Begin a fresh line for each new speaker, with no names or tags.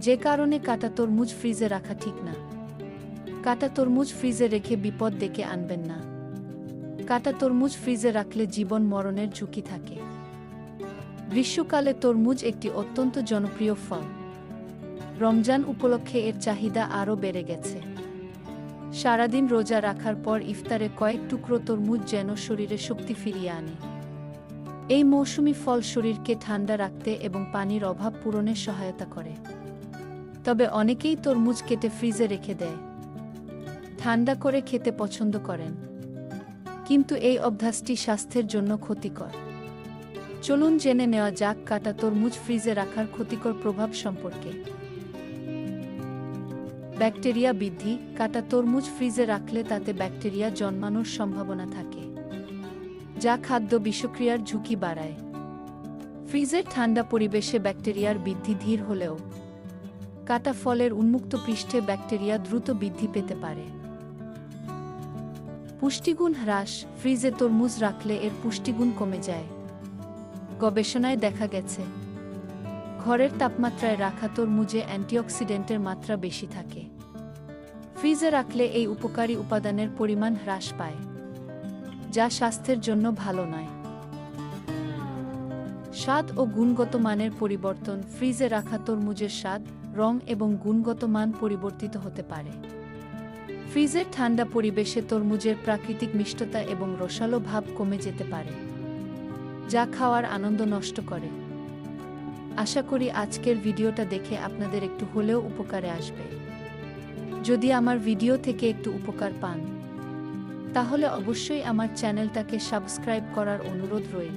যে কারণে কাটা তরমুজ ফ্রিজে রাখা ঠিক না। কাটা তরমুজ ফ্রিজে রেখে বিপদ ডেকে আনবেন না। কাটা তরমুজ ফ্রিজে রাখলে জীবন মরণের ঝুঁকি থাকে। গ্রীষ্মকালে তরমুজ একটি অত্যন্ত জনপ্রিয় ফল। রমজান উপলক্ষে এর চাহিদা আরও বেড়ে গেছে। সারাদিন রোজা রাখার পর ইফতারে কয়েক টুকরো তরমুজ যেন শরীরে শক্তি ফিরিয়ে আনে। এই মৌসুমি ফল শরীরকে ঠান্ডা রাখতে এবং পানির অভাব পূরণে সহায়তা করে। তবে অনেকেই তরমুজ কেটে ফ্রিজে রেখে দেয়। ঠান্ডা করে খেতে পছন্দ করেন। কিন্তু এই অভ্যাসটি স্বাস্থ্যের জন্য ক্ষতিকর। চলুন জেনে নেওয়া যাক কাটা তরমুজ ফ্রিজে রাখার ক্ষতিকর প্রভাব সম্পর্কে। ব্যাকটেরিয়া বৃদ্ধি। কাটা তরমুজ ফ্রিজে রাখলে তাতে ব্যাকটেরিয়া জন্মানোর সম্ভাবনা থাকে, যা খাদ্য বিষক্রিয়ার ঝুঁকি বাড়ায়। ফ্রিজের ঠান্ডা পরিবেশে ব্যাকটেরিয়ার বৃদ্ধি ধীর হলেও কাটা ফলের উন্মুক্ত পৃষ্ঠে ব্যাকটেরিয়া দ্রুত বৃদ্ধি পেতে পারে। পুষ্টিগুণ হ্রাস ফ্রিজে তরমুজ রাখলে এর পুষ্টিগুণ কমে যায়। গবেষণায় দেখা গেছে, ঘরের তাপমাত্রায় রাখা তরমুজে অ্যান্টিঅক্সিডেন্টের মাত্রা বেশি থাকে। ফ্রিজে রাখলে এই উপকারী উপাদানের পরিমাণ হ্রাস পায়, যা স্বাস্থ্যের জন্য ভালো নয়। স্বাদ ও গুণগত মানের পরিবর্তন ফ্রিজে রাখা তরমুজের স্বাদ রং এবং গুণগত মান পরিবর্তিত হতে পারে। ফ্রিজের ঠান্ডা পরিবেশে তরমুজের প্রাকৃতিক মিষ্টতা এবং রসালো ভাব কমে যেতে পারে, যা খাওয়ার আনন্দ নষ্ট করে। আশা করি আজকের ভিডিওটা দেখে আপনাদের একটু হলেও উপকারে আসবে। যদি আমার ভিডিও থেকে একটু উপকার পান, তাহলে অবশ্যই আমার চ্যানেলটাকে সাবস্ক্রাইব করার অনুরোধ রইল।